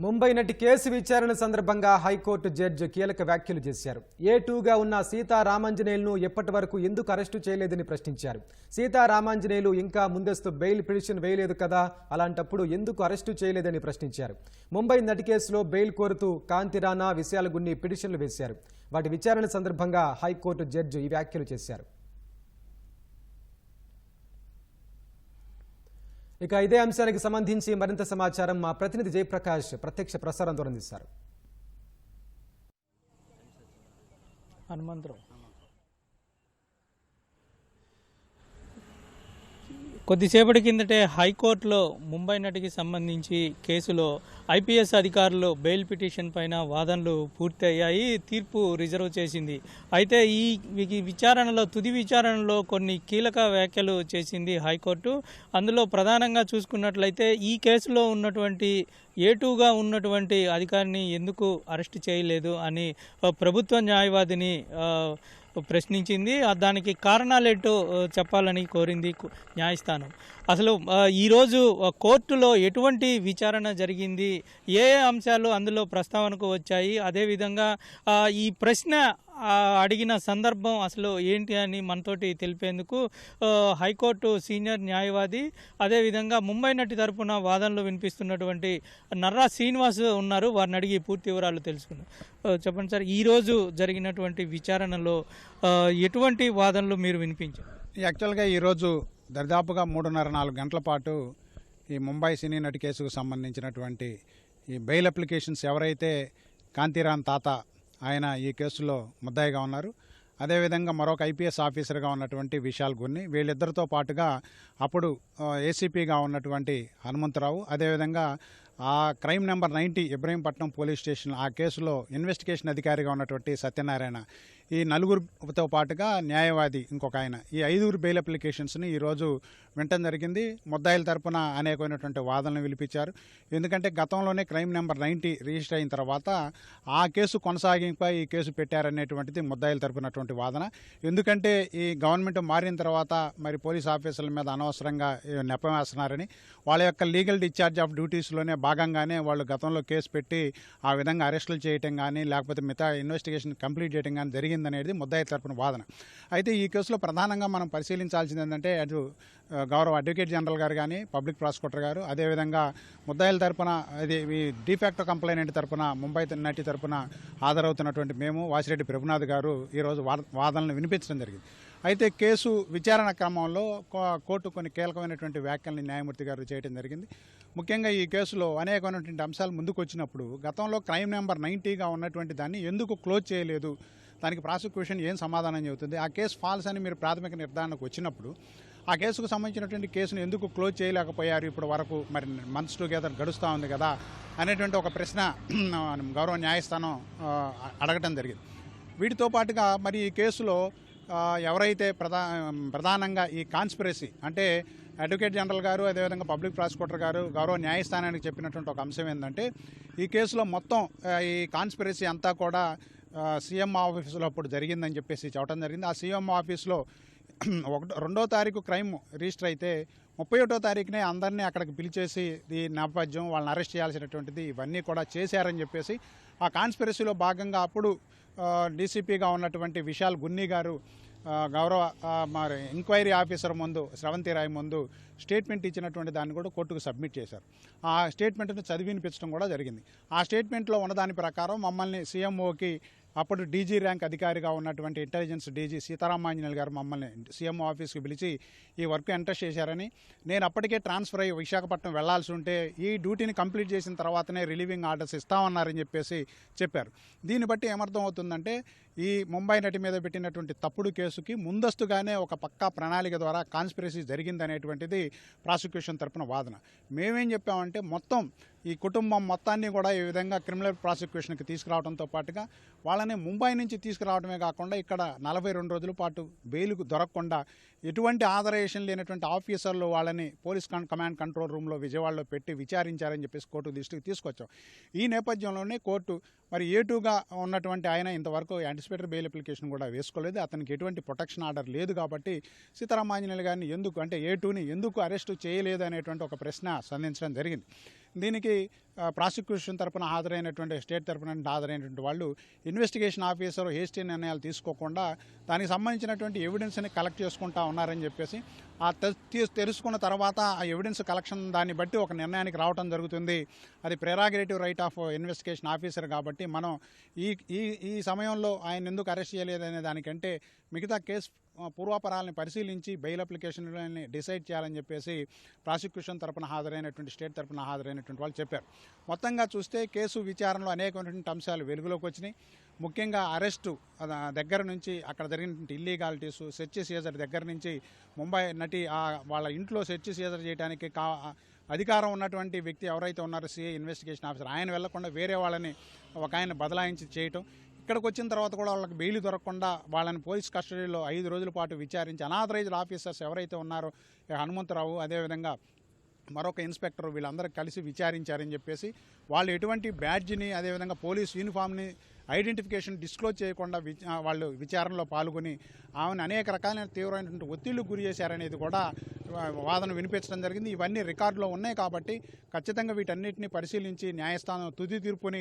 ముంబై నటి కేసు విచారణ సందర్భంగా హైకోర్టు జడ్జి కీలక వ్యాఖ్యలు చేశారు. ఏ టూగా ఉన్న సీతారామాంజనేయులను ఎప్పటి వరకు ఎందుకు అరెస్టు చేయలేదని ప్రశ్నించారు. సీతారామాంజనేయులు ఇంకా ముందస్తు బెయిల్ పిటిషన్ వేయలేదు కదా అలాంటప్పుడు ఎందుకు అరెస్టు చేయలేదని ప్రశ్నించారు. ముంబై నటి కేసులో బెయిల్ కోరుతూ కాంతి రాణా గున్ని పిటిషన్లు వేశారు. వాటి విచారణ సందర్భంగా హైకోర్టు జడ్జి ఈ వ్యాఖ్యలు చేశారు. ఇక ఇదే అంశానికి సంబంధించి మరింత సమాచారం మా ప్రతినిధి జయప్రకాష్ ప్రత్యక్ష ప్రసారం ద్వారా అందిస్తారు. హనుమంతరావు. కొద్దిసేపటి కిందటే హైకోర్టులో ముంబై నటికి సంబంధించి కేసులో ఐపీఎస్ అధికారులు బెయిల్ పిటిషన్ పైన వాదనలు పూర్తయ్యాయి. తీర్పు రిజర్వ్ చేసింది. అయితే ఈ విచారణలో తుది విచారణలో కొన్ని కీలక వ్యాఖ్యలు చేసింది హైకోర్టు. అందులో ప్రధానంగా చూసుకున్నట్లయితే ఈ కేసులో ఉన్నటువంటి ఏటూగా ఉన్నటువంటి అధికారిని ఎందుకు అరెస్ట్ చేయలేదు అని ప్రభుత్వ న్యాయవాదిని ప్రశ్నించింది. దానికి కారణాలేటో చెప్పాలని కోరింది న్యాయస్థానం. అసలు ఈరోజు కోర్టులో ఎటువంటి విచారణ జరిగింది? ఏ అంశాలు అందులో ప్రస్తావనకు వచ్చాయి? అదేవిధంగా ఈ ప్రశ్న అడిగిన సందర్భం అసలు ఏంటి అని మనతోటి తెలిపేందుకు హైకోర్టు సీనియర్ న్యాయవాది అదేవిధంగా ముంబై నటి తరపున వాదనలు వినిపిస్తున్నటువంటి నర్రా శ్రీనివాస్ ఉన్నారు. వారిని అడిగి పూర్తి వివరాలు తెలుసుకున్నాం చెప్పండి సార్ ఈరోజు జరిగినటువంటి విచారణలో ఎటువంటి వాదనలు మీరు వినిపించారు? యాక్చువల్గా ఈరోజు దరిదాపుగా మూడున్నర నాలుగు గంటల పాటు ఈ ముంబై సినీ నటి కేసుకు సంబంధించినటువంటి ఈ బెయిల్ అప్లికేషన్స్ ఎవరైతే కాంతిరాన్ తాత ఆయన ఈ కేసులో ముద్దాయిగా ఉన్నారు. అదేవిధంగా మరొక ఐపీఎస్ ఆఫీసర్గా ఉన్నటువంటి విశాల్ గున్ని వీళ్ళిద్దరితో పాటుగా అప్పుడు ఏసీపీగా ఉన్నటువంటి హనుమంతరావు అదేవిధంగా ఆ crime number ninety Ibrahimpatnam police station ఆ కేసులో ఇన్వెస్టిగేషన్ అధికారిగా ఉన్నటువంటి సత్యనారాయణ. ఈ నలుగురితో పాటుగా న్యాయవాది ఇంకొక ఆయన. ఈ ఐదుగురు బెయిల్ అప్లికేషన్స్ని ఈరోజు వినటం జరిగింది. ముద్దాయిల తరపున అనేకమైనటువంటి వాదనలు విలిపించారు ఎందుకంటే గతంలోనే క్రైమ్ నెంబర్ నైంటీ రిజిస్టర్ అయిన తర్వాత ఆ కేసు కొనసాగింపై ఈ కేసు పెట్టారనేటువంటిది ముద్దాయిల తరపునటువంటి వాదన. ఎందుకంటే ఈ గవర్నమెంట్ మారిన తర్వాత మరి పోలీస్ ఆఫీసర్ల మీద అనవసరంగా నెపం వేస్తున్నారని వాళ్ళ యొక్క లీగల్ డిశ్చార్జ్ ఆఫ్ డ్యూటీస్లోనే భాగంగానే వాళ్ళు గతంలో కేసు పెట్టి ఆ విధంగా అరెస్టులు చేయటం కానీ లేకపోతే మిగతా ఇన్వెస్టిగేషన్ కంప్లీట్ చేయడం కానీ జరిగింది. జరిగిందనేది ముద్దాయి తరపున వాదన. అయితే ఈ కేసులో ప్రధానంగా మనం పరిశీలించాల్సింది ఏంటంటే అటు గౌరవ అడ్వకేట్ జనరల్ గారు కానీ పబ్లిక్ ప్రాసిక్యూటర్ గారు అదేవిధంగా ముద్దాయిల తరపున అది ఈ డిఫాక్టో కంప్లైనెంట్ తరపున ముంబై నటి తరపున హాజరవుతున్నటువంటి మేము వాసిరెడ్డి ప్రభునాథ్ గారు ఈరోజు వాదనలు వినిపించడం జరిగింది. అయితే కేసు విచారణ క్రమంలో కో- కోర్టు కొన్ని కీలకమైనటువంటి వ్యాఖ్యల్ని న్యాయమూర్తి గారు చేయడం జరిగింది. ముఖ్యంగా ఈ కేసులో అనేకమైనటువంటి అంశాలు ముందుకు వచ్చినప్పుడు గతంలో క్రైమ్ నెంబర్ నైంటీగా ఉన్నటువంటి దాన్ని ఎందుకు క్లోజ్ చేయలేదు? దానికి ప్రాసిక్యూషన్ ఏం సమాధానం చెబుతుంది? ఆ కేసు ఫాల్స్ అని మీరు ప్రాథమిక నిర్ధారణకు వచ్చినప్పుడు ఆ కేసుకు సంబంధించినటువంటి కేసును ఎందుకు క్లోజ్ చేయలేకపోయారు ఇప్పటి వరకు? మరి మంత్స్ టుగెదర్ గడుస్తూ ఉంది కదా అనేటువంటి ఒక ప్రశ్న గౌరవ న్యాయస్థానం అడగటం జరిగింది. వీటితో పాటుగా మరి ఈ కేసులో ఎవరైతే ప్రధా ప్రధానంగా ఈ కాన్స్పిరసీ అంటే అడ్వకేట్ జనరల్ గారు అదేవిధంగా పబ్లిక్ ప్రాసిక్యూటర్ గారు గౌరవ న్యాయస్థానానికి చెప్పినటువంటి ఒక అంశం ఏంటంటే ఈ కేసులో మొత్తం ఈ కాన్స్పిరసీ అంతా కూడా సీఎం ఆఫీసులో అప్పుడు జరిగిందని చెప్పేసి చెప్పడం జరిగింది. ఆ సీఎం ఆఫీస్లో ఒకటో రెండో తారీఖు క్రైమ్ రిజిస్టర్ అయితే ముప్పై ఒకటో తారీఖునే అందరినీ అక్కడికి పిలిచేసి ఈ నేపథ్యం వాళ్ళని అరెస్ట్ చేయాల్సినటువంటిది ఇవన్నీ కూడా చేశారని చెప్పేసి ఆ కాన్స్పిరసీలో భాగంగా అప్పుడు డీసీపీగా ఉన్నటువంటి విశాల్ గున్ని గారు గౌరవ మరి ఎంక్వైరీ ఆఫీసర్ ముందు స్రవంతి రాయ్ ముందు స్టేట్మెంట్ ఇచ్చినటువంటి దాన్ని కూడా కోర్టుకు సబ్మిట్ చేశారు. ఆ స్టేట్మెంట్ను చదివినిపించడం కూడా జరిగింది. ఆ స్టేట్మెంట్లో ఉన్నదాని ప్రకారం మమ్మల్ని సీఎంఓకి అప్పుడు డీజీ ర్యాంక్ అధికారిగా ఉన్నటువంటి ఇంటెలిజెన్స్ డీజీ సీతారామాంజనేయులు గారు మమ్మల్ని సీఎం ఆఫీస్కి పిలిచి ఈ వర్క్ ఎంటర్ చేశారని నేను అప్పటికే ట్రాన్స్ఫర్ అయ్యి విశాఖపట్నం వెళ్ళాల్సి ఉంటే ఈ డ్యూటీని కంప్లీట్ చేసిన తర్వాతనే రిలీవింగ్ ఆర్డర్స్ ఇస్తామన్నారని చెప్పేసి చెప్పారు. దీన్ని బట్టి ఏమర్థం అవుతుందంటే ఈ ముంబై నటి మీద పెట్టినటువంటి తప్పుడు కేసుకి ముందస్తుగానే ఒక పక్కా ప్రణాళిక ద్వారా కాన్స్పిరసీ జరిగిందనేటువంటిది ప్రాసిక్యూషన్ తరపున వాదన. మేమేం చెప్పామంటే మొత్తం ఈ కుటుంబం మొత్తాన్ని కూడా ఈ విధంగా క్రిమినల్ ప్రాసిక్యూషన్కి తీసుకురావడంతో పాటుగా వాళ్ళని ముంబై నుంచి తీసుకురావడమే కాకుండా ఇక్కడ నలభై రెండు రోజుల పాటు బెయిల్కు దొరకకుండా ఎటువంటి ఆదరేషన్ లేనటువంటి ఆఫీసర్లు వాళ్ళని పోలీస్ కమాండ్ కంట్రోల్ రూమ్లో విజయవాడలో పెట్టి విచారించారని చెప్పేసి కోర్టు దృష్టికి తీసుకొచ్చాం. ఈ నేపథ్యంలోనే కోర్టు మరి ఏటుగా ఉన్నటువంటి ఆయన ఇంతవరకు యాంటిసిపేటరీ బెయిల్ అప్లికేషన్ కూడా వేసుకోలేదు. అతనికి ఎటువంటి ప్రొటెక్షన్ ఆర్డర్ లేదు కాబట్టి సీతారామాంజనేయులు గారిని ఎందుకు అంటే ఏ టూని ఎందుకు అరెస్టు చేయలేదు అనేటువంటి ఒక ప్రశ్న సంధించడం జరిగింది. దీనికి ప్రాసిక్యూషన్ తరపున హాజరైనటువంటి స్టేట్ తరపున హాజరైనటువంటి వాళ్ళు ఇన్వెస్టిగేషన్ ఆఫీసర్ హేస్టీ నిర్ణయాలు తీసుకోకుండా దానికి సంబంధించినటువంటి ఎవిడెన్స్ని కలెక్ట్ చేసుకుంటా ఉన్నారని చెప్పేసి ఆ తె- తెలుసుకున్న తర్వాత ఆ ఎవిడెన్స్ కలెక్షన్ దాన్ని బట్టి ఒక నిర్ణయానికి రావడం జరుగుతుంది. అది prerogative right of investigation officer కాబట్టి మనం ఈ ఈ ఈ సమయంలో ఆయన ఎందుకు అరెస్ట్ చేయలేదనే దానికంటే మిగతా కేసు ఆ, పూర్వాపరాలని పరిశీలించి బెయిల్ అప్లికేషన్లని డిసైడ్ చేయాలని చెప్పేసి ప్రాసిక్యూషన్ తరపున హాజరైనటువంటి స్టేట్ తరపున హాజరైనటువంటి వాళ్ళు చెప్పారు. మొత్తంగా చూస్తే కేసు విచారణలో అనేకమైనటువంటి అంశాలు వెలుగులోకి వచ్చినాయి. ముఖ్యంగా అరెస్టు దగ్గర నుంచి అక్కడ జరిగినటువంటి ఇల్లీగాలిటీస్ సెర్చ్ సీజర్ దగ్గర నుంచి ముంబై నటి వాళ్ళ ఇంట్లో సెర్చ్ సీజర్ చేయడానికి కా అధికారం ఉన్నటువంటి వ్యక్తి ఎవరైతే ఉన్నారో సిఐ ఇన్వెస్టిగేషన్ ఆఫీసర్ ఆయన వెళ్ళకుండా వేరే వాళ్ళని ఒక ఆయన బదలాయించి చేయటం. ఇక్కడికి వచ్చిన తర్వాత కూడా వాళ్ళకి బెయిల్ దొరకకుండా వాళ్ళని పోలీస్ కస్టడీలో ఐదు రోజుల పాటు విచారించి అనాథరైజ్డ్ ఆఫీసర్స్ ఎవరైతే ఉన్నారో హనుమంతరావు అదేవిధంగా మరొక ఇన్స్పెక్టర్ వీళ్ళందరూ కలిసి విచారించారని చెప్పేసి వాళ్ళు ఎటువంటి బ్యాడ్జ్ని అదేవిధంగా పోలీస్ యూనిఫామ్ని ఐడెంటిఫికేషన్ డిస్క్లోజ్ చేయకుండా వాళ్ళు విచారణలో పాల్గొని ఆమెను అనేక రకాలైన తీవ్రమైనటువంటి ఒత్తిళ్ళు గురి చేశారనేది కూడా వాదన వినిపించడం జరిగింది. ఇవన్నీ రికార్డులో ఉన్నాయి కాబట్టి ఖచ్చితంగా వీటన్నిటిని పరిశీలించి న్యాయస్థానం తుది తీర్పుని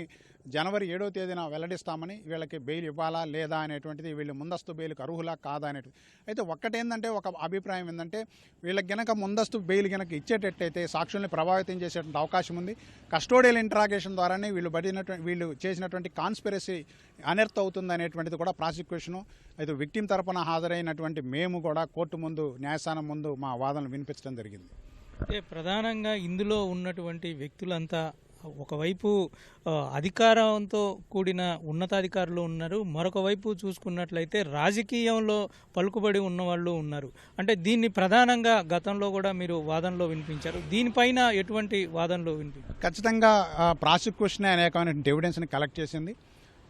జనవరి ఏడో తేదీన వెల్లడిస్తామని వీళ్ళకి బెయిల్ ఇవ్వాలా లేదా అనేటువంటిది వీళ్ళు ముందస్తు బెయిల్కి అర్హులా కాదా అనేటువంటిది. అయితే ఒక్కటేందంటే ఒక అభిప్రాయం ఏంటంటే వీళ్ళకి గనక ముందస్తు బెయిల్ గనక ఇచ్చేటట్టయితే సాక్షుల్ని ప్రభావితం చేసేటువంటి అవకాశం ఉంది. కస్టోడియల్ ఇంటరాగేషన్ ద్వారానే వీళ్ళు పడినటువంటి వీళ్ళు చేసినటువంటి కాన్స్పిరసీ అనర్థ అవుతుంది అనేటువంటిది కూడా ప్రాసిక్యూషను అయితే విక్టిమ్ తరపున హాజరైనటువంటి మేము కూడా కోర్టు ముందు న్యాయస్థానం ముందు మా వాదనలు వినిపించడం జరిగింది. అంటే ప్రధానంగా ఇందులో ఉన్నటువంటి వ్యక్తులంతా ఒకవైపు అధికారంతో కూడిన ఉన్నతాధికారులు ఉన్నారు మరొక వైపు చూసుకున్నట్లయితే రాజకీయంలో పలుకుబడి ఉన్న వాళ్ళు ఉన్నారు. అంటే దీన్ని ప్రధానంగా గతంలో కూడా మీరు వాదనలో వినిపించారు. దీనిపైన ఎటువంటి వాదనలు వినిపించారు ఖచ్చితంగా ప్రాసిక్యూషన్ అనేకమైనటువంటి ఎవిడెన్స్ని కలెక్ట్ చేసింది.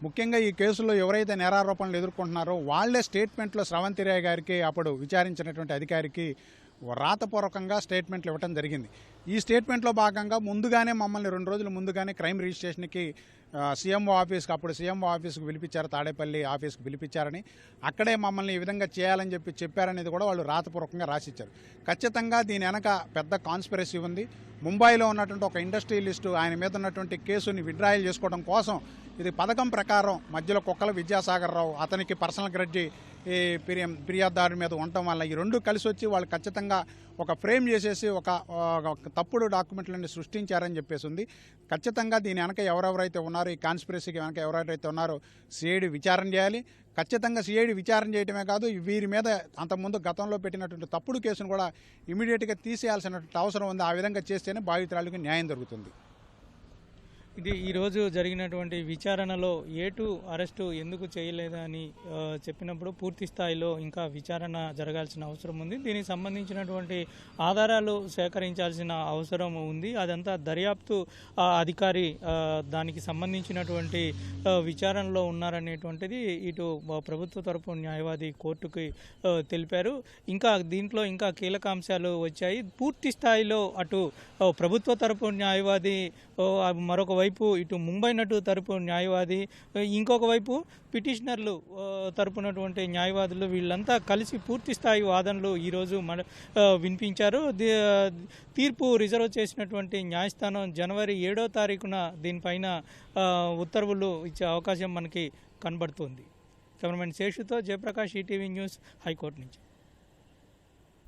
ముఖ్యంగా ఈ కేసులో ఎవరైతే నేరారోపణలు ఎదుర్కొంటున్నారో వాళ్ళే స్టేట్మెంట్లో స్రవంతి రాయ్ గారికి అప్పుడు విచారించినటువంటి అధికారికి రాతపూర్వకంగా స్టేట్మెంట్లు ఇవ్వడం జరిగింది. ఈ స్టేట్మెంట్లో భాగంగా ముందుగానే మమ్మల్ని రెండు రోజుల ముందుగానే క్రైమ్ రిజిస్ట్రేషన్కి సీఎంఓ ఆఫీస్కి అప్పుడు సీఎంఓ ఆఫీస్కి పిలిపించారు తాడేపల్లి ఆఫీస్కి పిలిపించారని. అక్కడే మమ్మల్ని ఈ విధంగా చేయాలని చెప్పి చెప్పారనేది కూడా వాళ్ళు రాతపూర్వకంగా రాసిచ్చారు. ఖచ్చితంగా దీని వెనక పెద్ద కాన్స్పిరసీ ఉంది. ముంబైలో ఉన్నటువంటి ఒక ఇండస్ట్రియలిస్టు ఆయన మీద ఉన్నటువంటి కేసుని విడ్రాయల్ చేసుకోవడం కోసం ఇది పథకం ప్రకారం మధ్యలో కుక్కల విద్యాసాగర్ రావు అతనికి పర్సనల్ గ్రడ్జి ఈ ఫిర్యా ఫిర్యాదుదారు మీద ఉండటం వల్ల ఈ రెండు కలిసి వచ్చి వాళ్ళు ఖచ్చితంగా ఒక ఫ్రేమ్ చేసేసి ఒక తప్పుడు డాక్యుమెంట్లని సృష్టించారని చెప్పేసి ఉంది. ఖచ్చితంగా దీని వెనక ఎవరెవరైతే ఉన్నారో ఈ కాన్స్పిరసీకి వెనక ఎవరెవరైతే ఉన్నారో సిఐడి విచారణ చేయాలి. ఖచ్చితంగా సిఐడి విచారణ చేయడమే కాదు వీరి మీద అంతకుముందు గతంలో పెట్టినటువంటి తప్పుడు కేసును కూడా ఇమీడియట్గా తీసేయాల్సినటువంటి అవసరం ఉంది. ఆ విధంగా చేస్తేనే బాధితురాలకు న్యాయం దొరుకుతుంది. ఇది ఈరోజు జరిగినటువంటి విచారణలో ఏటు అరెస్టు ఎందుకు చేయలేదని చెప్పినప్పుడు పూర్తి స్థాయిలో ఇంకా విచారణ జరగాల్సిన అవసరం ఉంది. దీనికి సంబంధించినటువంటి ఆధారాలు సేకరించాల్సిన అవసరం ఉంది. అదంతా దర్యాప్తు అధికారి దానికి సంబంధించినటువంటి విచారణలో ఉన్నారనేటువంటిది ఇటు ప్రభుత్వ తరపు న్యాయవాది కోర్టుకి తెలిపారు. ఇంకా దీంట్లో ఇంకా కీలక అంశాలు వచ్చాయి. పూర్తి స్థాయిలో అటు ప్రభుత్వ తరపు న్యాయవాది మరొక వైపు ఇటు ముంబై నటు తరపు న్యాయవాది ఇంకొక వైపు పిటిషనర్లు తరపునటువంటి న్యాయవాదులు వీళ్ళంతా కలిసి పూర్తి స్థాయి వాదనలు ఈరోజు మన వినిపించారు. తీర్పు రిజర్వ్ చేసినటువంటి న్యాయస్థానం జనవరి ఏడో తారీఖున దీనిపైన ఉత్తర్వులు ఇచ్చే అవకాశం మనకి కనబడుతుంది. Cameraman శేషుతో Jayaprakash ETV news high court నుంచి.